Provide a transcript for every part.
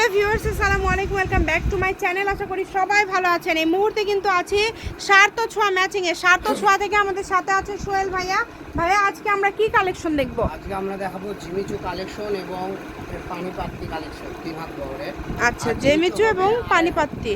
Hello viewers আসসালামু আলাইকুম welcome back to my channel. আশা করি সবাই ভালো আছেন। এই মুহূর্তে কিন্তু আছে সার্ত ছোঁয়া ম্যাচিং এ। সার্থ ছোঁয়া থেকে আমাদের সাথে আছে সোহেল ভাইয়া। ভাইয়া আজকে আমরা কি কালেকশন দেখব? আজকে আমরা দেখাবো জিমিচু কালেকশন এবং পানি পাত্তি কালেকশন তিন হাত বহরের আচ্ছা জিমিচু এবং পানিপাত্তি।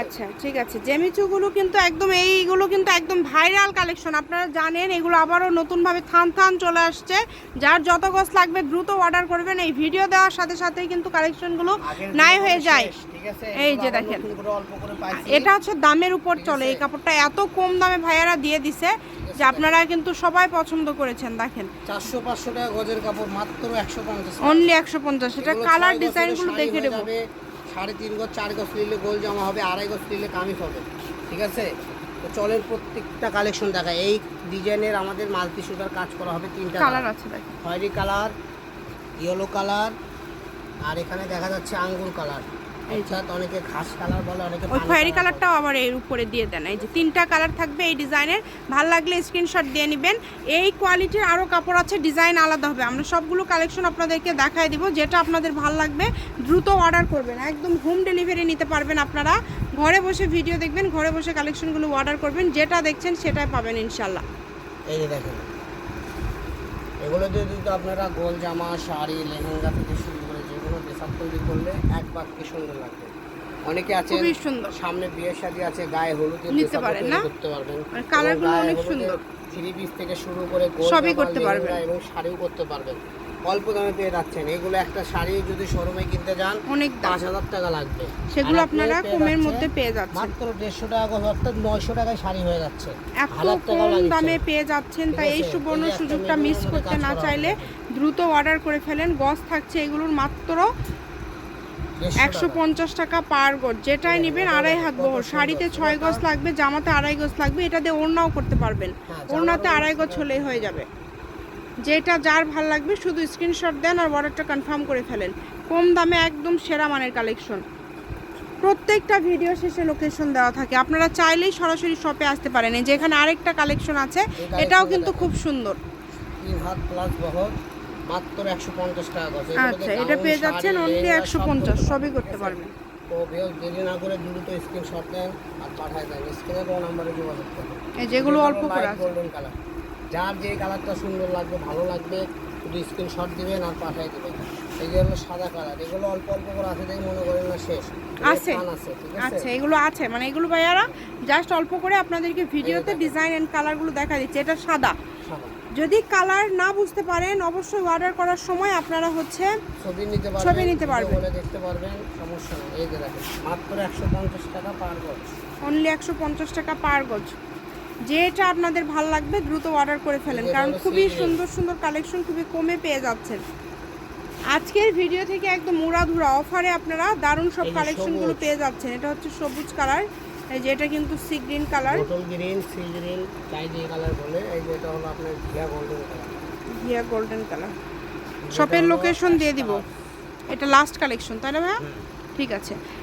আচ্ছা ঠিক আছে। জেমিচুগুলো কিন্তু একদম এইগুলো কিন্তু একদম ভাইরাল কালেকশন আপনারা জানেন এগুলো আবারও নতুনভাবে থান থান চলে আসছে। যার যত গোছ লাগবে দ্রুত অর্ডার করবেন। এই ভিডিও দেওয়ার সাথে সাথেই কিন্তু কালেকশনগুলো নাই হয়ে যায়। ঠিক আছে? এই যে দেখেন। এটা হচ্ছে দামের উপর চলে। এই কাপড়টা এত কম দামে ভাইয়ারা দিয়ে দিছে যে আপনারা কিন্তু সবাই পছন্দ করেছেন দেখেন। চারশো পাঁচশো টাকা গজের কাপড় মাত্র একশো পঞ্চাশ অনলি একশো পঞ্চাশ। এটা কালার ডিজাইনগুলো দেখে দেবো সাড়ে তিন গজ চার গজ নিলে গোল জামা হবে আড়াই গজ নিলে কামিজ হবে ঠিক আছে? তো চলের প্রত্যেকটা কালেকশন দেখা এই ডিজাইনের আমাদের মাল্টি সুতার কাজ করা হবে তিনটা কালার আছে খয়েরি কালার ইয়েলো কালার আর এখানে দেখা যাচ্ছে আঙ্গুর কালার। অর্থাৎ অনেকে ঘাস কালার বলে অনেকে ওই খয়েরি কালারটাও আবার এর উপরে দিয়ে দেন। এই যে তিনটা কালার থাকবে এই ডিজাইনের ভালো লাগলে স্ক্রিনশট দিয়ে নেবেন। এই কোয়ালিটির আরও কাপড় আছে ডিজাইন আলাদা হবে। আমরা সবগুলো কালেকশন আপনাদেরকে দেখাই দিব যেটা আপনাদের ভালো লাগবে। দ্রুত অর্ডার করবেন। একদম হোম ডেলিভারি নিতে পারবেন আপনারা। ঘরে বসে ভিডিও দেখবেন ঘরে বসে কালেকশনগুলো অর্ডার করবেন। যেটা দেখছেন সেটাই পাবেন ইনশাল্লাহ। এই দেখেন। যদি আপনারা গোল জামা শাড়ি লেহেঙ্গা থেকে শুরু বেসাব তৈরি করলে এক বাক্যে সুন্দর লাগবে অনেকে আছে সুন্দর সামনে বিয়ের শাদী আছে গায়ে হলুদ নিতে পারেন না? করতে পারবেন আর কালারগুলো অনেক সুন্দর। থ্রি পিস থেকে শুরু করে সবই করতে পারবেন। এবং শাড়িও করতে পারবেন অল্প দামে পেয়ে যাচ্ছেন। এগুলো একটা শাড়ি যদি শোরুমে কিনতে যান অনেক পাঁচ হাজার টাকা লাগবে। সেগুলো আপনারা কমের মধ্যে পেয়ে যাচ্ছেন। মাত্র দেড়শো টাকা অর্থাৎ নয়শো টাকায় শাড়ি হয়ে যাচ্ছে। এত হাজার কম দামে পেয়ে যাচ্ছেন তাই এই? সুবর্ণ সুযোগটা মিস করতে না চাইলে দ্রুত অর্ডার করে ফেলেন। গজ থাকছে এগুলোর মাত্র একশো পঞ্চাশ টাকা পার গজ। যেটাই নেবেন আড়াই হাত বহর। শাড়িতে ছয় গজ লাগবে জামাতে আড়াই গজ লাগবে এটা দিয়ে ওড়নাও করতে পারবেন। হ্যাঁ, ওড়নাতে আড়াই গজ হলেই হয়ে যাবে। যেটা যার ভালো লাগবে শুধু স্ক্রিনশট দেন আর অর্ডারটা কনফার্ম করে ফেলেন। কম দামে একদম সেরা মানের কালেকশন প্রত্যেকটা ভিডিও শেষে লোকেশন দেওয়া থাকে। আপনারা চাইলেই সরাসরি শপে আসতে পারেন। এই যে এখানে আরেকটা কালেকশন আছে এটাও কিন্তু খুব সুন্দর। আচ্ছা এটা পেয়ে যাচ্ছেন অনলি একশো পঞ্চাশ সবই করতে পারবেন। যেগুলো অল্প করে আছে। যার যে কালারটা সুন্দর লাগবে ভালো লাগবে শুধু স্ক্রিনশট দিবেন আর পাঠিয়ে দেবেন। এই যে হলো সাদা কালার এগুলো অল্প অল্প করে আছে দেখে মনে করেন না শেষ। আছে? আচ্ছা এগুলো আছে। মানে এগুলো ভাইয়ারা জাস্ট অল্প করে আপনাদেরকে ভিডিওতে ডিজাইন এন্ড কালারগুলো দেখা দিচ্ছে। এটা সাদা। যদি কালার না বুঝতে পারেন অবশ্যই অর্ডার করার সময় আপনারা হচ্ছে ছবি নিতে পারবেন ছবি নিতে পারবেন। বলে দেখতে পারবেন সমস্যা নেই। এই যে দেখেন মাত্র একশো পঞ্চাশ টাকা পার গজ। অনলি একশো পঞ্চাশ টাকা পার গজ। যেটা আপনাদের ভালো লাগবে দ্রুত অর্ডার করে ফেলেন কারণ খুবই সুন্দর সুন্দর কালেকশন খুবই কমে পেয়ে যাচ্ছেন। আজকের ভিডিও থেকে একদম মুড়াধুরা অফারে আপনারা দারুণ সব কালেকশনগুলো পেয়ে যাচ্ছেন। এটা হচ্ছে সবুজ কালার এই যে এটা কিন্তু sea green colour green sea green colour বলে এই যে এটা হলো আপনার ঘিয়া গোল্ডেন কালার ঘিয়া গোল্ডেন কালার শপের লোকেশন দিয়ে দিব। এটা লাস্ট কালেকশন তাই না ভাইয়া? ঠিক আছে।